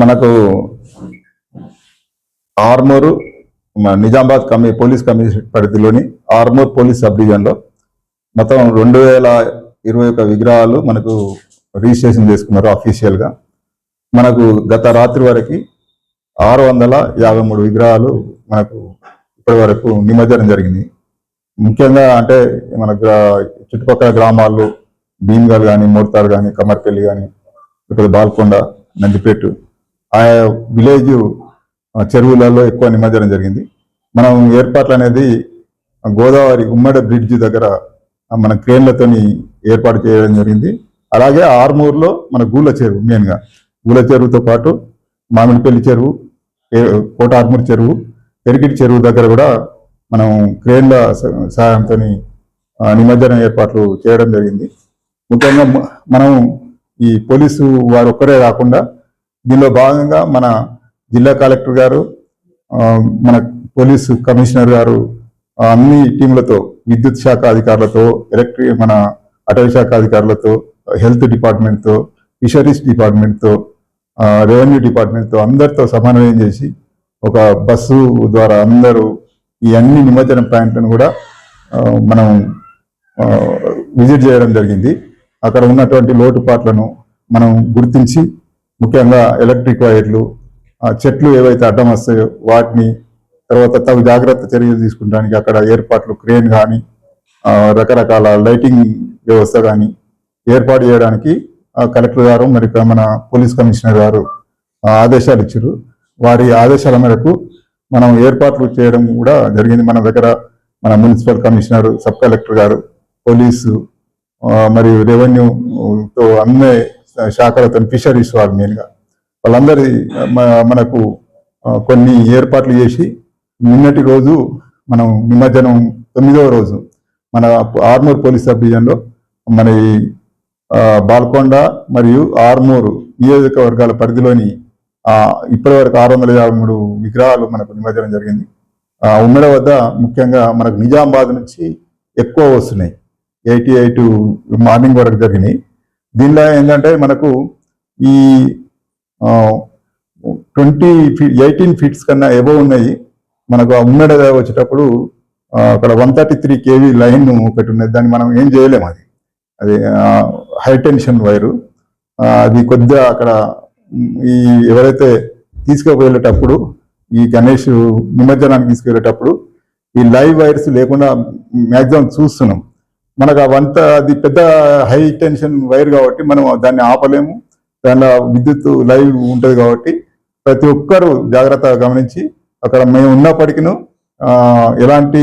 మనకు ఆర్మూరు నిజామాబాద్ కమి police commission పరిధిలోని ఆర్మూర్ పోలీస్ సబ్ డివిజన్లో మొత్తం రెండు వేల ఇరవై ఒక విగ్రహాలు మనకు రిజిస్ట్రేషన్ చేసుకున్నారు అఫీషియల్గా మనకు గత రాత్రి వరకు ఆరు వందల యాభై మూడు విగ్రహాలు మనకు ఇప్పటి వరకు నిమజ్జనం జరిగింది. ముఖ్యంగా అంటే మన చుట్టుపక్కల గ్రామాల్లో భీమ్గల్ కానీ మోర్తార్ కానీ కమర్పల్లి కానీ ఇక్కడ బాల్కొండ నందిపేట ఆయా విలేజ్ చెరువులలో ఎక్కువ నిమజ్జనం జరిగింది. మనం ఏర్పాట్లు అనేది గోదావరి ఉమ్మడ బ్రిడ్జ్ దగ్గర మన క్రేన్లతోని ఏర్పాటు చేయడం జరిగింది. అలాగే ఆర్మూర్లో మన గూల చెరువు మెయిన్గా. గూల చెరువుతో పాటు మామిడిపల్లి చెరువు కోట ఆర్మూర్ చెరువు పెరిగిటి చెరువు దగ్గర కూడా మనం క్రేన్ల స- సహాయంతో నిమజ్జనం ఏర్పాట్లు చేయడం జరిగింది. ముఖ్యంగా మనం ఈ పోలీసు వారు ఒక్కరే కాకుండా దీనిలో భాగంగా మన జిల్లా కలెక్టర్ గారు మన పోలీసు కమిషనర్ గారు అన్ని టీంలతో విద్యుత్ శాఖ అధికారులతో ఎలక్ట్రిక్ మన అటవీ శాఖ అధికారులతో హెల్త్ డిపార్ట్మెంట్తో ఫిషరీస్ డిపార్ట్మెంట్తో రెవెన్యూ డిపార్ట్మెంట్తో అందరితో సమన్వయం చేసి ఒక బస్సు ద్వారా అందరూ ఈ అన్ని నిమజ్జనం పాయింట్లను కూడా మనం విజిట్ చేయడం జరిగింది. అక్కడ ఉన్నటువంటి లోటుపాట్లను మనం గుర్తించి ముఖ్యంగా ఎలక్ట్రిక్ వైర్లు చెట్లు ఏవైతే అడ్డం వస్తాయో వాటిని తర్వాత తగు జాగ్రత్త చర్యలు తీసుకుంటానికి అక్కడ ఏర్పాట్లు క్రేన్ కానీ రకరకాల లైటింగ్ వ్యవస్థ కానీ ఏర్పాటు చేయడానికి ఆ, కలెక్టర్ గారు మరి మన పోలీస్ కమిషనర్ గారు ఆ, ఆదేశాలు ఇచ్చారు. వారి ఆదేశాల మేరకు మనం ఏర్పాట్లు చేయడం కూడా జరిగింది. మన దగ్గర మన మున్సిపల్ కమిషనర్ సబ్ కలెక్టర్ గారు పోలీసు మరియు రెవెన్యూ అన్నీ అన్ని శాఖలతో ఫిషరీస్ వారు మెయిన్గా. వాళ్ళందరి మనకు కొన్ని ఏర్పాట్లు చేసి నిన్నటి రోజు మనం నిమజ్జనం తొమ్మిదవ రోజు మన ఆర్మూర్ పోలీస్ సబ్ డివిజన్లో మన బాల్కొండ మరియు ఆర్మూరు నియోజకవర్గాల పరిధిలోని ఇప్పటి వరకు ఆరు వందల యాభై మూడు విగ్రహాలు మనకు నిమజ్జనం జరిగింది. ఆ, ఉమ్మడి వద్ద ముఖ్యంగా మనకు నిజామాబాద్ నుంచి ఎక్కువ వస్తున్నాయి. ఎయిటీ ఎయిట్ మార్నింగ్ వరకు జరిగినాయి. దీనిలో ఏంటంటే మనకు ఈ ట్వంటీ ఫీ ఎయిటీన్ ఫీట్స్ కన్నా ఎబో ఉన్నాయి. మనకు ఆ ఉమ్మడి వచ్చేటప్పుడు అక్కడ one thirty three KV line ఒకటి ఉన్నది. దాన్ని మనం ఏం చేయలేము అది. అది హై టెన్షన్ వైరు. అది కొద్దిగా అక్కడ ఈ ఎవరైతే తీసుకుపోయేటప్పుడు ఈ గణేష్ నిమజ్జనానికి తీసుకువెళ్ళేటప్పుడు ఈ లైవ్ వైర్స్ లేకుండా మ్యాక్సిమం చూస్తున్నాం. మనకు అవంత అది పెద్ద హై టెన్షన్ వైర్ కాబట్టి మనం దాన్ని ఆపలేము. దానిలో విద్యుత్ లైవ్ ఉంటుంది కాబట్టి ప్రతి ఒక్కరూ జాగ్రత్తగా గమనించి అక్కడ మేము ఉన్నప్పటికీ ఎలాంటి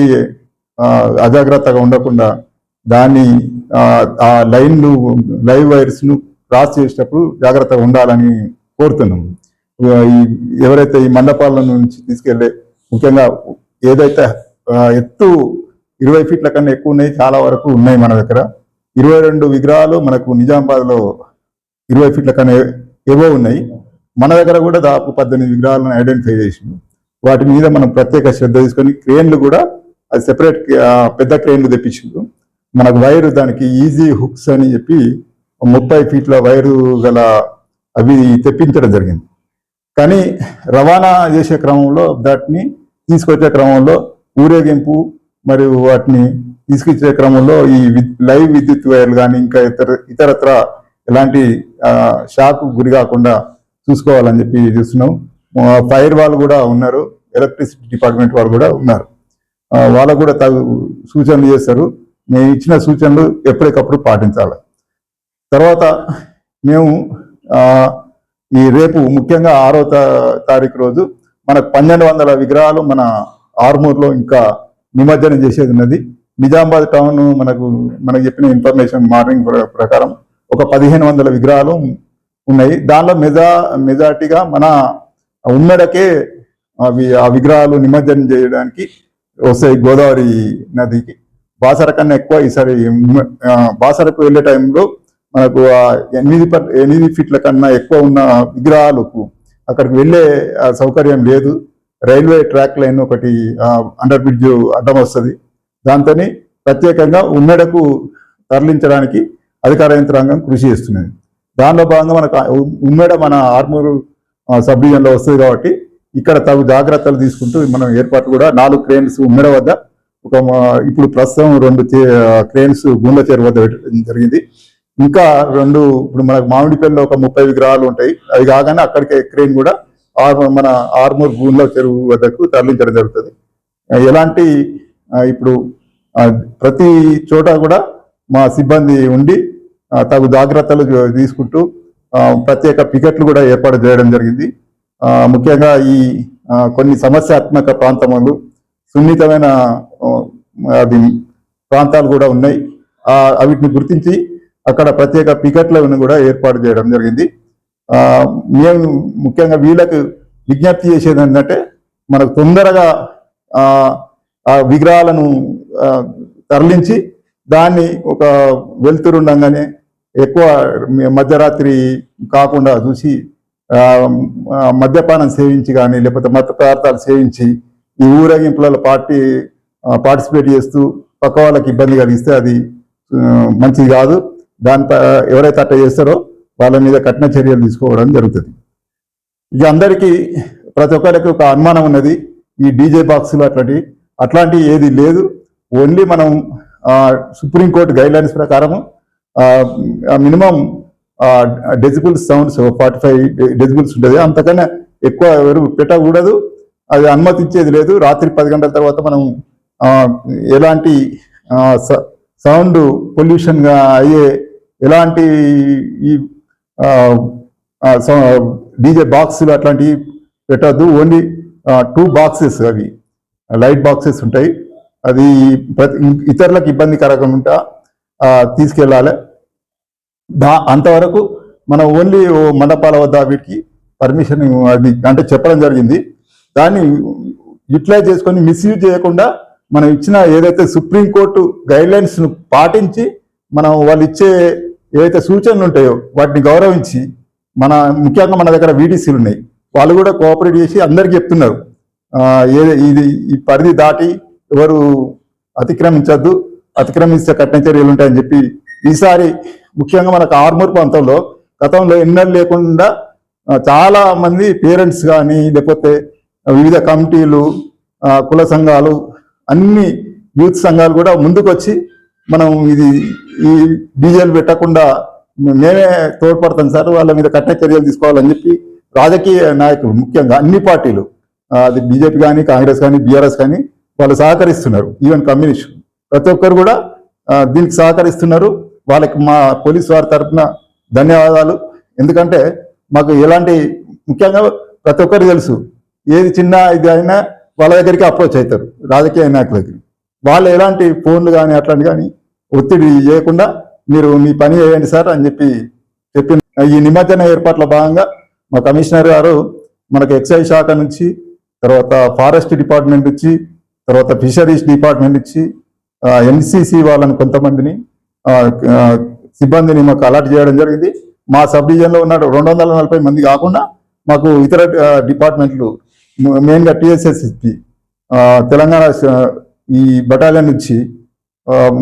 అజాగ్రత్తగా ఉండకుండా దాన్ని ఆ, లైన్లు లైవ్ వైర్స్ను క్రాస్ చేసేటప్పుడు జాగ్రత్తగా ఉండాలని కోరుతున్నాం. ఈ ఎవరైతే ఈ మండపాల నుంచి తీసుకెళ్ళే ముఖ్యంగా ఏదైతే ఎత్తు ఇరవై ఫీట్ల కన్నా ఎక్కువ ఉన్నాయి చాలా వరకు ఉన్నాయి మన దగ్గర. ఇరవై రెండు విగ్రహాలు మనకు నిజామాబాద్లో ఇరవై ఫీట్ల కన్నా ఏవో ఉన్నాయి. మన దగ్గర కూడా దాదాపు పద్దెనిమిది విగ్రహాలను ఐడెంటిఫై చేసిండు. వాటి మీద మనం ప్రత్యేక శ్రద్ధ తీసుకొని క్రేన్లు కూడా అది సెపరేట్ పెద్ద క్రేన్లు తెప్పించిండు. మనకు వైరు దానికి ఈజీ హుక్స్ అని చెప్పి ముప్పై ఫీట్ల వైరు గల అవి తెప్పించడం జరిగింది. కానీ రవాణా చేసే క్రమంలో దాటిని తీసుకొచ్చే క్రమంలో ఊరేగింపు మరియు వాటిని తీసుకొచ్చే క్రమంలో ఈ లైవ్ విద్యుత్ వైర్లు కానీ ఇంకా ఇతర ఇతరత్ర ఎలాంటి షాక్ గురి కాకుండా చూసుకోవాలని చెప్పి చూస్తున్నాం. ఫైర్ వాళ్ళు కూడా ఉన్నారు. ఎలక్ట్రిసిటీ డిపార్ట్మెంట్ వాళ్ళు కూడా ఉన్నారు. వాళ్ళకు కూడా తగు సూచనలు చేస్తారు. మేము ఇచ్చిన సూచనలు ఎప్పటికప్పుడు పాటించాలి. తర్వాత మేము ఈ రేపు ముఖ్యంగా ఆరో తారీఖు రోజు మనకు పన్నెండు వందల విగ్రహాలు మన ఆర్మూర్లో ఇంకా నిమజ్జనం చేసేది ఉన్నది. నిజామాబాద్ టౌన్ మనకు మనకు చెప్పిన ఇన్ఫర్మేషన్ మార్నింగ్ ప్రకారం ఒక పదిహేను వందల విగ్రహాలు ఉన్నాయి. దానిలో మెజా మెజార్టీగా మన ఉమ్మడకే అవి ఆ విగ్రహాలు నిమజ్జనం చేయడానికి వస్తాయి గోదావరి నదికి. బాసర కన్నా ఎక్కువ ఈసారి బాసరకు వెళ్ళే టైంలో మనకు ఎనిమిది ఎనిమిది ఫీట్ల కన్నా ఎక్కువ ఉన్న విగ్రహాలకు అక్కడికి వెళ్ళే సౌకర్యం లేదు. రైల్వే ట్రాక్ లైన్ ఒకటి అండర్ బ్రిడ్జ్ అడ్డం వస్తుంది. దాంతో ప్రత్యేకంగా ఉమ్మడకు తరలించడానికి అధికార యంత్రాంగం కృషి చేస్తున్నది. దానిలో భాగంగా మనకు ఆ ఉమ్మడ మన ఆర్మూరు సబ్ డివిజన్లో వస్తుంది కాబట్టి ఇక్కడ తగు జాగ్రత్తలు తీసుకుంటూ మనం ఏర్పాటు కూడా నాలుగు క్రేన్స్ ఉమ్మెడ వద్ద ఒక ఇప్పుడు ప్రస్తుతం రెండు క్రేన్స్ గుండె చేరు వద్ద పెట్టడం జరిగింది. ఇంకా రెండు ఇప్పుడు మనకు మామిడిపల్లిలో ఒక ముప్పై విగ్రహాలు ఉంటాయి. అవి కాగానే అక్కడికే క్రేన్ కూడా మన ఆర్మూర్ గుండ్ల చెరువు వద్దకు తరలించడం జరుగుతుంది. ఎలాంటి ఇప్పుడు ప్రతి చోట కూడా మా సిబ్బంది ఉండి తగు జాగ్రత్తలు తీసుకుంటూ ప్రత్యేక పికెట్లు కూడా ఏర్పాటు చేయడం జరిగింది. ముఖ్యంగా ఈ కొన్ని సమస్యాత్మక ప్రాంతములు సున్నితమైన అది ప్రాంతాలు కూడా ఉన్నాయి. వీటిని గుర్తించి అక్కడ ప్రత్యేక పికెట్లను కూడా ఏర్పాటు చేయడం జరిగింది. మేము ముఖ్యంగా వీళ్ళకు విజ్ఞప్తి చేసేది ఏంటంటే మనకు తొందరగా ఆ, విగ్రహాలను తరలించి దాన్ని ఒక వెలుతురుండగానే ఎక్కువ మధ్యరాత్రి కాకుండా చూసి మద్యపానం సేవించి కానీ లేకపోతే మత పదార్థాలు సేవించి ఈ ఊరేగింపులలో పార్టీ పార్టిసిపేట్ చేస్తూ పక్క వాళ్ళకి ఇబ్బంది కలిగిస్తే అది మంచిది కాదు. దాని ఎవరైతే అట్లా చేస్తారో వాళ్ళ మీద కఠిన చర్యలు తీసుకోవడం జరుగుతుంది. ఇక అందరికీ ప్రతి ఒక్కరికి ఒక అనుమానం ఉన్నది ఈ డీజే బాక్సులు అట్లాంటివి అట్లాంటివి ఏది లేదు. ఓన్లీ మనం సుప్రీంకోర్టు గైడ్లైన్స్ ప్రకారము minimum decibels sounds forty five decibels ఉంటుంది అంతకన్నా ఎక్కువ ఎవరు పెట్టకూడదు. అది అనుమతించేది లేదు. రాత్రి పది గంటల తర్వాత మనం ఎలాంటి సౌండ్ పొల్యూషన్గా అయ్యే ఎలాంటి ఈ డీజే బాక్సులు అట్లాంటివి పెట్టద్దు. ఓన్లీ టూ బాక్సెస్ అవి. లైట్ బాక్సెస్ ఉంటాయి. అది ప్రతి ఇతరులకు ఇబ్బందికరంగా ఉంటా తీసుకెళ్ళాలి. దా అంతవరకు మనం ఓన్లీ మండపాల వద్ద వీటికి పర్మిషన్ అది అంటే చెప్పడం జరిగింది. దాన్ని యూటిలైజ్ చేసుకొని మిస్యూజ్ చేయకుండా మనం ఇచ్చిన ఏదైతే సుప్రీంకోర్టు గైడ్లైన్స్ను పాటించి మనం వాళ్ళు ఇచ్చే ఏదైతే సూచనలు ఉంటాయో వాటిని గౌరవించి మన ముఖ్యంగా మన దగ్గర వీటీసీలు ఉన్నాయి. వాళ్ళు కూడా కోఆపరేట్ చేసి అందరికీ చెప్తున్నారు. ఏది ఇది ఈ పరిధి దాటి ఎవరు అతిక్రమించద్దు అతిక్రమిస్తే కఠిన చర్యలు ఉంటాయని చెప్పి ఈసారి ముఖ్యంగా మనకు ఆర్మూర్ ప్రాంతంలో గతంలో ఎన్నెలు లేకుండా చాలా మంది పేరెంట్స్ కానీ లేకపోతే వివిధ కమిటీలు కుల సంఘాలు అన్ని యూత్ సంఘాలు కూడా ముందుకొచ్చి మనం ఇది ఈ డీజేలు పెట్టకుండా మేమే తోడ్పడతాం సార్ వాళ్ళ మీద కఠిన చర్యలు తీసుకోవాలని చెప్పి రాజకీయ నాయకులు ముఖ్యంగా అన్ని పార్టీలు అది బీజేపీ కానీ కాంగ్రెస్ కానీ బీఆర్ఎస్ కానీ వాళ్ళు సహకరిస్తున్నారు ఈవెన్ కమ్యూనిస్ట్ ప్రతి ఒక్కరు కూడా దీనికి సహకరిస్తున్నారు. వాళ్ళకి మా పోలీస్ వారి తరఫున ధన్యవాదాలు. ఎందుకంటే మాకు ఎలాంటి ముఖ్యంగా ప్రతి ఒక్కరు తెలుసు ఏది చిన్న ఇది అయినా వాళ్ళ దగ్గరికి అప్రోచ్ అవుతారు రాజకీయ నాయకుల దగ్గరికి. వాళ్ళు ఎలాంటి ఫోన్లు కానీ అట్లాంటి కానీ ఒత్తిడి చేయకుండా మీరు మీ పని చేయండి సార్ అని చెప్పి చెప్పిన ఈ నిమజ్జన ఏర్పాట్ల భాగంగా మా కమిషనర్ గారు మనకు ఎక్సైజ్ శాఖ నుంచి తర్వాత ఫారెస్ట్ డిపార్ట్మెంట్ నుంచి తర్వాత ఫిషరీస్ డిపార్ట్మెంట్ నుంచి ఎన్సిసి వాళ్ళని కొంతమందిని సిబ్బందిని మాకు అలర్ట్ చేయడం జరిగింది. మా సబ్ డివిజన్లో ఉన్న రెండు వందల నలభై మంది కాకుండా మాకు ఇతర డిపార్ట్మెంట్లు మెయిన్గా టిఎస్ఎస్పి తెలంగాణ ఈ బటాలియన్ నుంచి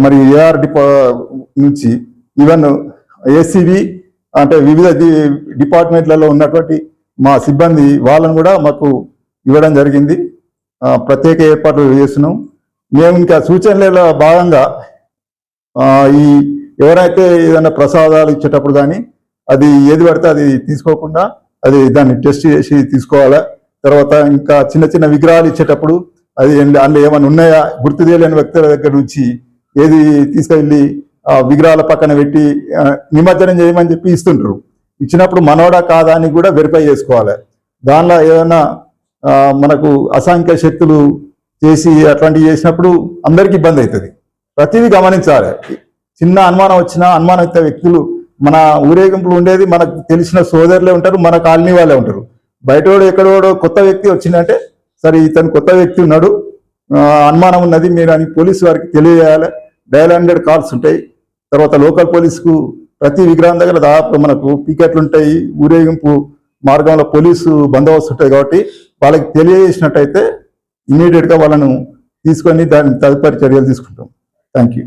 మరి ఏఆర్ డిపా నుంచి ఈవెన్ ఏసీబీ అంటే వివిధ డిపార్ట్మెంట్లలో ఉన్నటువంటి మా సిబ్బంది వాళ్ళను కూడా మాకు ఇవ్వడం జరిగింది. ప్రత్యేక ఏర్పాట్లు చేస్తున్నాం. మేము ఇంకా సూచనల భాగంగా ఈ ఎవరైతే ఏదైనా ప్రసాదాలు ఇచ్చేటప్పుడు కానీ అది ఏది పడితే అది తీసుకోకుండా అది దాన్ని టెస్ట్ చేసి తీసుకోవాలా? తర్వాత ఇంకా చిన్న చిన్న విగ్రహాలు ఇచ్చేటప్పుడు అది అందులో ఏమైనా ఉన్నాయా? గుర్తు తెలియని వ్యక్తుల దగ్గర నుంచి ఏది తీసుకెళ్ళి విగ్రహాల పక్కన పెట్టి నిమజ్జనం చేయమని చెప్పి ఇస్తుంటారు ఇచ్చినప్పుడు మనోడా కాదా అని కూడా వెరిఫై చేసుకోవాలి. దానిలో ఏదైనా మనకు అసాంఖ్య శక్తులు చేసి అట్లాంటివి చేసినప్పుడు అందరికీ ఇబ్బంది అవుతుంది. ప్రతిదీ గమనించాలి. చిన్న అనుమానం వచ్చినా అనుమానిత వ్యక్తులు మన ఊరేగింపులు ఉండేది మనకు తెలిసిన సోదరులే ఉంటారు మన కాలనీ వాళ్ళే ఉంటారు. బయటోడు ఎక్కడోడో కొత్త వ్యక్తి వచ్చిందంటే సరే ఇతను కొత్త వ్యక్తి ఉన్నాడు అనుమానం ఉన్నది మీరు అని పోలీసు వారికి తెలియజేయాలి. డయల్ హండ్రెడ్ కాల్స్ ఉంటాయి. తర్వాత లోకల్ పోలీసుకు ప్రతి విగ్రహం దగ్గర దాదాపు మనకు పికెట్లు ఉంటాయి ఊరేగింపు మార్గంలో పోలీసు బందోబస్తు ఉంటాయి కాబట్టి వాళ్ళకి తెలియజేసినట్టయితే ఇమీడియట్గా వాళ్ళను తీసుకొని దాని తదుపరి చర్యలు తీసుకుంటాం. Thank you